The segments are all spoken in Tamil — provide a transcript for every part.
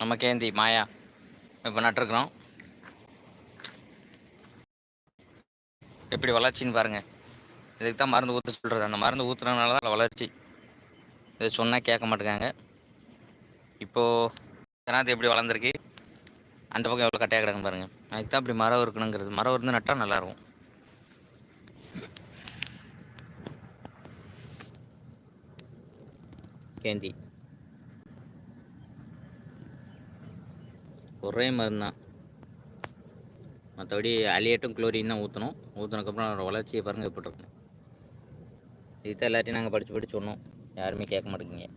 நம்ம கேந்தி மாயா. இப்போ நட்டுருக்குறோம். எப்படி வளர்ச்சின்னு பாருங்கள் இதுக்கு தான் மருந்து ஊற்ற சொல்கிறது அந்த மருந்து ஊற்றுறதுனால தான் வளர்ச்சி. இதை சொன்னால் கேட்க மாட்டேங்காங்க. இப்போது தெனாத்து எப்படி வளர்ந்துருக்கு? அந்த பக்கம் எவ்வளோ கட்டையாக கிடக்குன்னு பாருங்கள் அதுக்கு தான் இப்படி மரம் இருக்கணுங்கிறது. மரம் இருந்து நட்டால் நல்லாயிருக்கும். கேந்தி. ஒரே மருந்து தான் மற்றபடி அலியட்டும் குளோரின் தான் ஊற்றணும் ஊற்றினதுக்கப்புறம் அவரோட வளர்ச்சியை பாருங்கள் எப்படி இருக்கும். இதுதான் எல்லாத்தையும் நாங்கள் படித்து படித்து சொன்னோம். யாருமே கேட்க மாட்டேங்கிங்க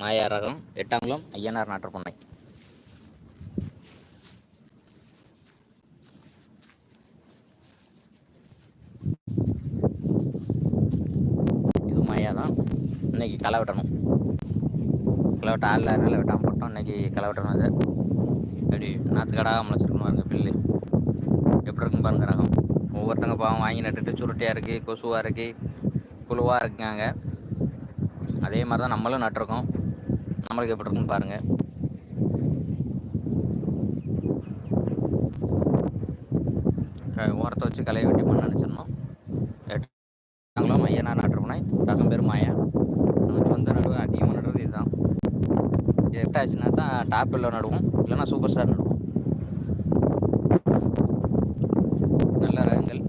மாயா ரகம் எட்டாங்குளம் ஐயனார் நாட்டு பண்ணை. இது மாயா தான் இன்னைக்கு களை வெட்டணும். களை வெட்ட ஆள் இல்லாதனால வெட்டாமல் போட்டோம். இன்றைக்கி களை அது அதை அப்படி நாற்றுக்கடாக முளைச்சிருக்கணும் பாருங்க பில்லு. எப்படி இருக்குன்னு பாருங்க ரகம். ஒவ்வொருத்தங்க பாவம் வாங்கி நட்டுட்டு சுருட்டியாக இருக்குது கொசுவாக இருக்குது புழுவாக இருக்காங்க. அதே மாதிரி தான் நம்மளும் நட்டிருக்கோம். நம்மளுக்கு எப்படி இருக்குன்னு பாருங்கள் ஓரத்தை வச்சு கலையை வெட்டி பண்ண நினச்சிருந்தோம் எட்டாங்களோ மையனா நாட்டுருக்கோம் ரகம் பேர் மாயா நம்ம சொந்த நடுவு அதிகமாக நடுறது இதுதான் இது ஆச்சுன்னா தான் டாப் எல்லாம் நடுவோம். இல்லைன்னா சூப்பர் ஸ்டார் நடுவோம். நல்ல ரகங்கள்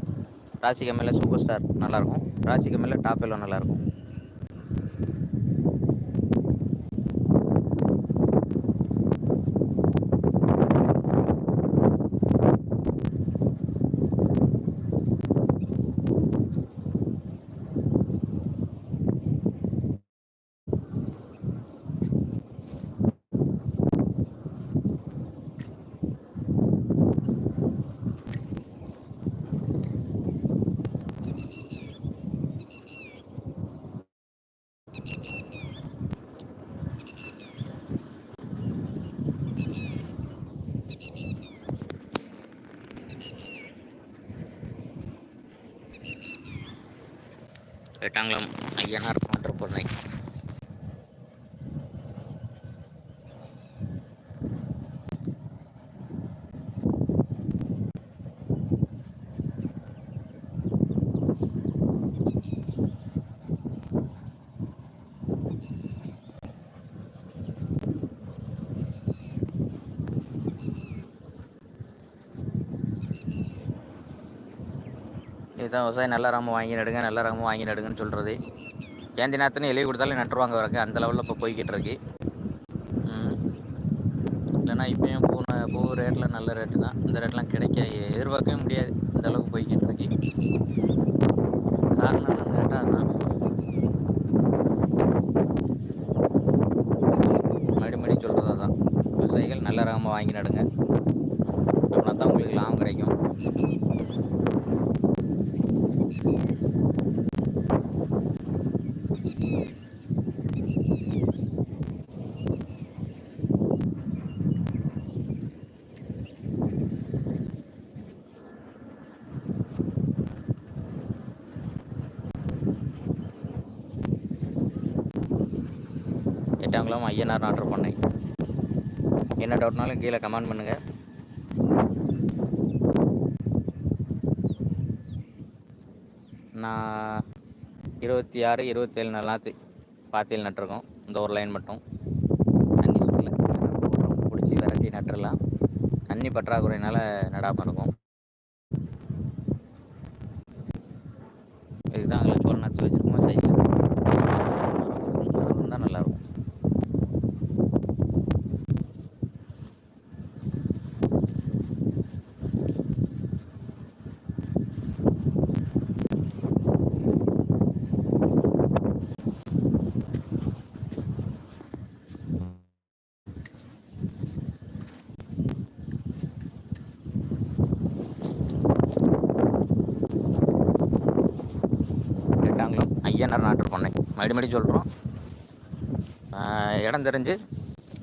ராசிக்கு மேலே சூப்பர் ஸ்டார் நல்லாயிருக்கும். ராசிக்கு மேலே டாப் எல்லாம் நல்லாயிருக்கும். எட்டாங்குளம் ஐயனார் மாற்று பொண்ணை இதுதான் விவசாயம். நல்ல ரகமாக வாங்கி நடுங்க நல்ல ராமம் வாங்கி நடுங்கன்னு சொல்கிறது ஏந்தி நாற்றுன்னு எழுதி கொடுத்தாலும் நட்டுருவாங்க வரக்கு அந்த லெவலில் இப்போ போய்கிட்டு இருக்கு. இல்லைன்னா இப்போயும் பூ ந- பூ ரேட்டில் நல்ல ரேட்டு தான். இந்த ரேட்லாம் கிடைக்க எதிர்பார்க்கவே முடியாது. இந்த அளவுக்கு போய்கிட்டு இருக்கு. காரணம் என்னன்னு கேட்டால் அதான். மறுபடி மறுபடி சொல்கிறது தான் விவசாயிகள் நல்ல ரகமாக வாங்கி நடுங்க அப்படின்னா தான் உங்களுக்கு லாபம் கிடைக்கும் எட்டாங்குளம் ஐயனார் நாட்டு பண்ணை என்ன டவுட்னாலும் கீழே கமெண்ட் பண்ணுங்கள் நான் இருபத்தி ஆறு இருபத்தேழு நாள் நாற்று பாத்தியில் நட்டிருக்கோம். இந்த ஒரு லைன் மட்டும். தண்ணி சுற்றல ரொம்ப பிடிச்சி விரட்டி நட்டுடலாம் தண்ணி பற்றாக்குறையினால நடாமல் இருக்கும் இதுதான் அங்கே சோழ நாற்று வச்சுருக்கோம் சைடில் மரம் இருந்தால் நல்லாயிருக்கும் எட்டாங்குளம் ஐயனார் நாட்டு மறுபடி மறுபடி சொல்கிறோம் இடம் தெரிஞ்சு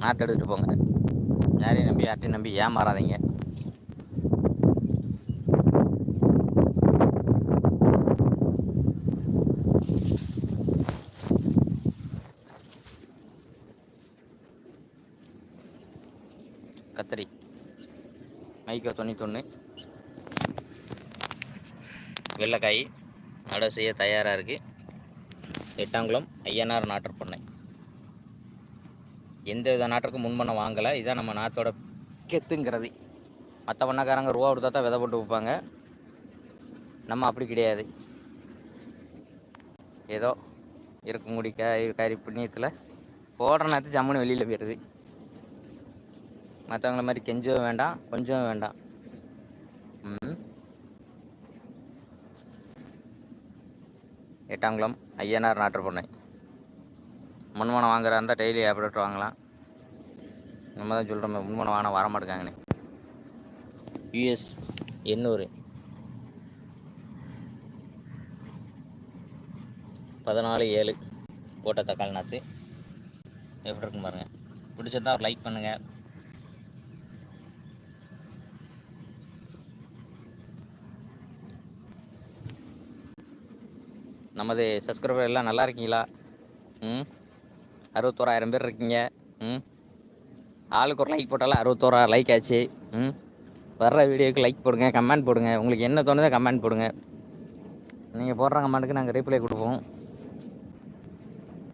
நாற்று எடுத்துகிட்டு போங்க. யாரையும் நம்பி யார்ட்டையும் நம்பி ஏமாறாதீங்க. கத்திரி. மைக்கோ தொண்ணூத்தொன்று வெள்ளைக்காய். நடவு செய்ய தயாராக இருக்குது எட்டாங்குளம் ஐயனார் நாற்று பண்ணை. எந்த வித நாட்டுக்கும் முன்பணம் வாங்கலை. இதுதான் நம்ம நாத்தோட கெத்துங்கிறது. மற்ற பண்ணக்காரங்க ரூபா கொடுத்தா தான் விதை போட்டு வைப்பாங்க நம்ம அப்படி கிடையாது. ஏதோ இருக்குங்குடி முடிக்க கறி புண்ணியத்தில் போடுற நேரத்து ஜம்முன்னு வெளியில் போயிடுது. மற்றவங்கள மாதிரி கெஞ்சவும் வேண்டாம் கொஞ்சம் வேண்டாம். எட்டாங்குளம் ஐயனார் நாட்டு பொண்ணை. முன்மணம் வாங்குறா இருந்தால் டெய்லி ஏப்ரேட் வாங்கலாம். நம்ம தான் சொல்கிறோம் முன்மணம் வாங்கினா வரமாட்டேங்காங்கண்ணே யூஎஸ் எண்ணூறு. பதினாலு ஏழு போட்ட தக்காளி நாற்று. எப்படி இருக்கும் பாருங்கள் பிடிச்சிருந்தா ஒரு லைக் பண்ணுங்கள் நமது சப்ஸ்கிரைபர் எல்லாம் நல்லா இருக்கீங்களா? ம்? அறுபத்தோராயிரம் பேர் இருக்கீங்க. ம்? ஆளுக்கு ஒரு லைக் போட்டாலும் அறுபத்தோராயிரம் லைக் ஆச்சு. ம்? வர்ற வீடியோக்கு லைக் போடுங்க கமெண்ட் போடுங்க. உங்களுக்கு என்ன தோணுதோ கமெண்ட் போடுங்க. நீங்கள் போடுற கமெண்ட்டுக்கு நாங்கள் ரீப்ளை கொடுப்போம்.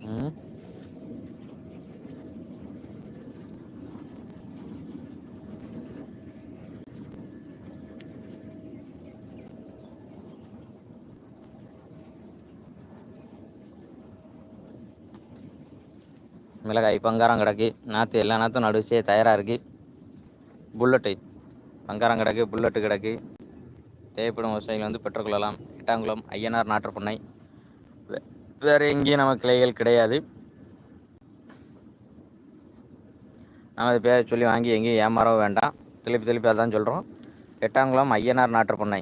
ம்? மிளகாய் பங்காரம் கிடக்கு நாற்று எல்லா நாற்றும் நடுச்சே தயாராக இருக்குது புல்லட்டு பங்காரம் கிடக்கு புல்லட்டு கிடக்கு. தேவைப்படும் விவசாயிகள் வந்து பெற்றுக்கொள்ளலாம் எட்டாங்குளம் ஐயனார் நாட்டுப்பண்ணை வேறு எங்கேயும் நம்ம கிளைகள் கிடையாது. நம்ம அது பேரை சொல்லி வாங்கி எங்கேயும் ஏமாறவும் வேண்டாம். திருப்பி திருப்பி அதான் சொல்கிறோம் எட்டாங்குளம் ஐயனார் நாட்டுப்பண்ணை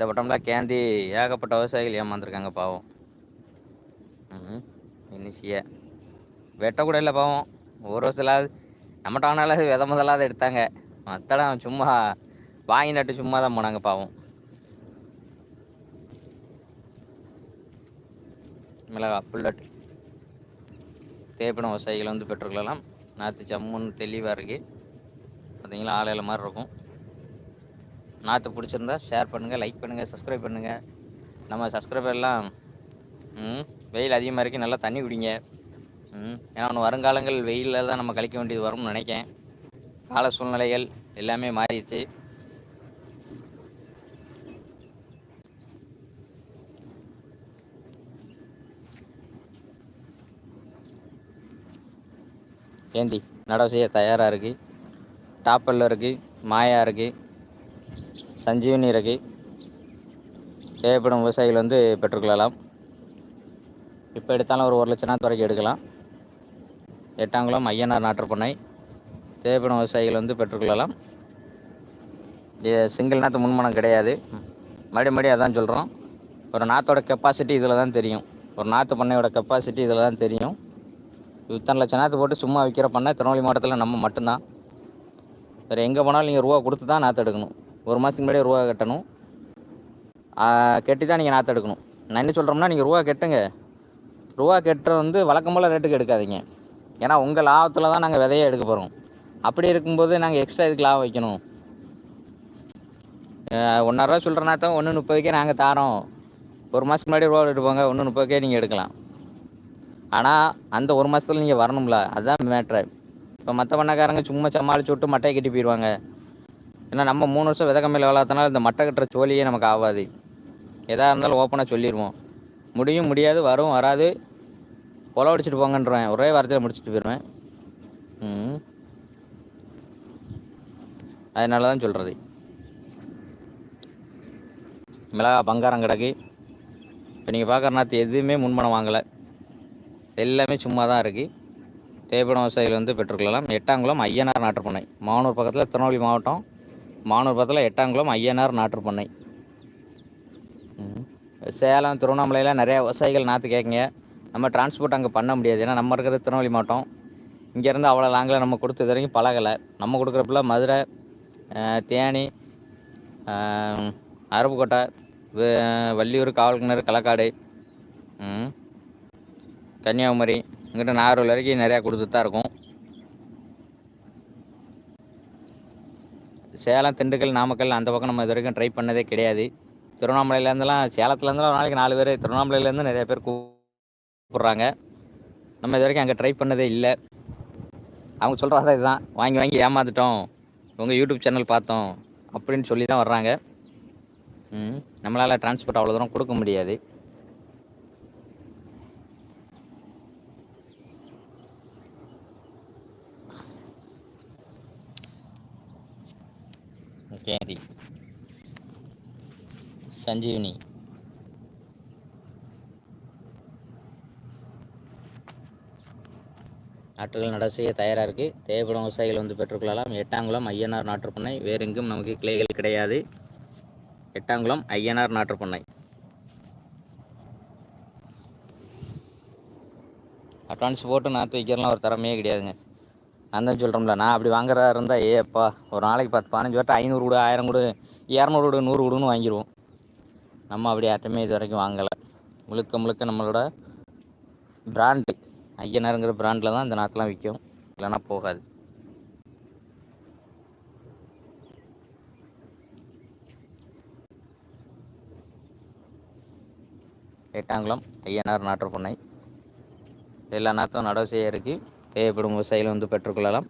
இந்த பட்டம்லாம் கேந்தி ஏகப்பட்ட விவசாயிகள் ஏமாந்துருக்காங்க பாவம். ம் இன்னிசிய. வெட்ட கூட இல்லை பாவம். ஒரு வருஷத்துலாவது நம்மகிட்ட ஆனாலும் வித முதலாவது எடுத்தாங்க. மற்றடம் சும்மா வாங்கி நட்டு சும்மா தான் போனாங்க பாவம். மிளகா புல்லட். தேப்பின விவசாயிகள் வந்து பெற்றுக்கொள்ளலாம் நாற்று ஜம்முன்னு தெளிவாக இருக்குது பார்த்தீங்களா ஆலையில் மாதிரி இருக்கும். நாற்று பிடிச்சிருந்தா ஷேர் பண்ணுங்கள் லைக் பண்ணுங்கள் சப்ஸ்கிரைப் பண்ணுங்கள் நம்ம சப்ஸ்கிரைபர்லாம் ம் வெயில் அதிகமாக இருக்குது நல்லா தண்ணி குடிங்க. ம் ஏன்னா ஒன்று வருங்காலங்கள் வெயிலில் தான் நம்ம கழிக்க வேண்டியது வரும்னு நினைக்கேன். கால சூழ்நிலைகள் எல்லாமே மாறிடுச்சு. ஏந்தி நடவு செய்ய தயாராக இருக்குது டாப்பல்ல இருக்குது மாயா இருக்குது சஞ்சீவனி இருக்கு தேவைப்படும் விவசாயிகள் வந்து பெற்றுக்கொள்ளலாம் இப்போ எடுத்தாலும் ஒரு ஒரு லட்ச நாற்று வரைக்கும் எடுக்கலாம். எட்டாங்குளம் ஐயனார் நாட்டுப்பண்ணை தேவைப்படும் விவசாயிகள் வந்து பெற்றுக்கொள்ளலாம் இது சிங்கிள் நாற்று முன்மணம் கிடையாது. மறுபடியும் மறுபடியும் அதான் சொல்கிறோம் ஒரு நாற்றோட கெப்பாசிட்டி இதில் தான் தெரியும். ஒரு நாற்று பண்ணையோட கெப்பாசிட்டி இதில் தான் தெரியும். இத்தனை லட்சம் நாற்று போட்டு சும்மா விற்கிற பண்ணை திருநெல்வேலி மாவட்டத்தில் நம்ம மட்டும்தான். வேறு எங்கே போனாலும் நீங்கள் ரூபா கொடுத்து தான் நாற்று எடுக்கணும். ஒரு மாதத்துக்கு முன்னாடியே ரூபா கட்டணும். கட்டி தான் நீங்கள் நாற்று எடுக்கணும். நான் என்ன சொல்கிறோம்னா நீங்கள் ரூபா கட்டுங்க. ரூபா கட்டுறது வந்து வழக்கம் போல் ரேட்டுக்கு எடுக்காதீங்க. ஏன்னா உங்கள் லாபத்தில் தான் நாங்கள் விதையே எடுக்க போகிறோம் அப்படி இருக்கும்போது நாங்கள் எக்ஸ்ட்ரா இதுக்கு லாபம் வைக்கணும். ஒன்றரை ரூபா சொல்கிறனா தான் ஒன்று முப்பதுக்கே நாங்கள் தாரோம். ஒரு மாதத்துக்கு முன்னாடி ரூபா எடுப்பாங்க ஒன்று முப்பதுக்கே நீங்கள் எடுக்கலாம். ஆனால் அந்த ஒரு மாதத்துல நீங்கள் வரணும்ல அதுதான் மேட்ரு இப்போ மற்ற பண்ணக்காரங்க சும்மா சமாளிச்சு விட்டு மட்டையை கட்டி போயிடுவாங்க ஏன்னா நம்ம மூணு வருஷம் விதை கம்மியில் வளர்த்தனால இந்த மட்டை கட்டுற சோழியே நமக்கு ஆகாது. எதாக இருந்தாலும் ஓப்பனாக சொல்லிடுவோம் முடியும் முடியாது வரும் வராது. கொலை அடிச்சிட்டு போங்கன்றேன். ஒரே வாரத்தில் முடிச்சுட்டு போயிடுவேன் அதனால தான் சொல்கிறது மிளகா பங்காரம் கிடக்கு. இப்போ நீங்கள் பார்க்குற நாற்று எதுவுமே முன்பணம் வாங்கலை. எல்லாமே சும்மா தான் இருக்குது தேவைப்படும் விவசாயிகள் வந்து பெற்றுக்கொள்ளலாம். எட்டாங்குளம் ஐயனார் நாட்டுப்பண்ணை. மானூர் பக்கத்தில் திருநெல்வேலி மாவட்டம். மானூர் பக்கத்தில் எட்டாங்குளம் ஐயனார் நாற்று பண்ணை. சேலம் திருவண்ணாமலையில் நிறையா விவசாயிகள் நாற்று கேட்குங்க. நம்ம டிரான்ஸ்போர்ட் அங்கே பண்ண முடியாது. ஏன்னா நம்ம இருக்கிறது திருநெல்வேலி மாவட்டம். இங்கேருந்து அவ்வளோ லாங்கில் நம்ம கொடுத்து இது வரைக்கும் பழகலை. நம்ம கொடுக்குறப்பல மதுரை தேனி அரபுக்கோட்டை வள்ளியூர் காவல்கிணறு களக்காடு கன்னியாகுமரி இங்கிட்ட நாகர்கோவில் வரைக்கும் நிறையா கொடுத்துட்டு தான் இருக்கும். சேலம் திண்டுக்கல் நாமக்கல் அந்த பக்கம் நம்ம இது வரைக்கும் ட்ரை பண்ணதே கிடையாது. திருவண்ணாமலையிலேருந்துலாம் சேலத்துலேருந்துலாம் ஒரு நாளைக்கு நாலு பேர் திருவண்ணாமலையிலேருந்து நிறைய பேர் கூப்பிட்றாங்க. நம்ம இது வரைக்கும் அங்கே ட்ரை பண்ணதே இல்லை. அவங்க சொல்கிறதா இதுதான். வாங்கி வாங்கி ஏமாந்துட்டோம். உங்கள் யூடியூப் சேனல் பார்த்தோம். அப்படின்னு சொல்லி தான் வர்றாங்க நம்மளால் டிரான்ஸ்போர்ட் அவ்வளோ தூரம் கொடுக்க முடியாது. கேரி சஞ்சீவினி. நாற்றுகள் நட செய்ய தயாராக இருக்குது தேவைப்படும் விவசாயிகள் வந்து பெற்றுக்கொள்ளலாம். எட்டாங்குளம் ஐயனார் நாற்றுப்பண்ணை. வேறு எங்கும் நமக்கு கிளைகள் கிடையாது. எட்டாங்குளம் ஐயனார் நாற்றுப்பண்ணை. அட்வான்ஸ் போட்டு நாற்று வைக்கிறலாம் ஒரு திறமையே கிடையாதுங்க. நான் தான் சொல்கிறோம்ல நான் அப்படி வாங்குறதா இருந்தால் ஏ அப்பா ஒரு நாளைக்கு பத்து பதினஞ்சு வட்டம் ஐநூறு கூட ஆயிரம் கூட இரநூறு கூட நூறு கூடன்னு வாங்கிடுவோம் நம்ம அப்படி யார்ட்டுமே இது வரைக்கும் வாங்கலை. முழுக்க முழுக்க நம்மளோட பிராண்டு ஐயனாருங்கிற பிராண்டில் தான் இந்த நாற்றுலாம் விற்கும். இல்லைன்னா போகாது. எட்டாங்குளம் ஐயனார் நாற்றுப்பண்ணை எல்லா நாற்றும் நடவு செய்ய இருக்குது தேவைப்படும் விவசாயிகள் வந்து பெற்றுக்கொள்ளலாம்.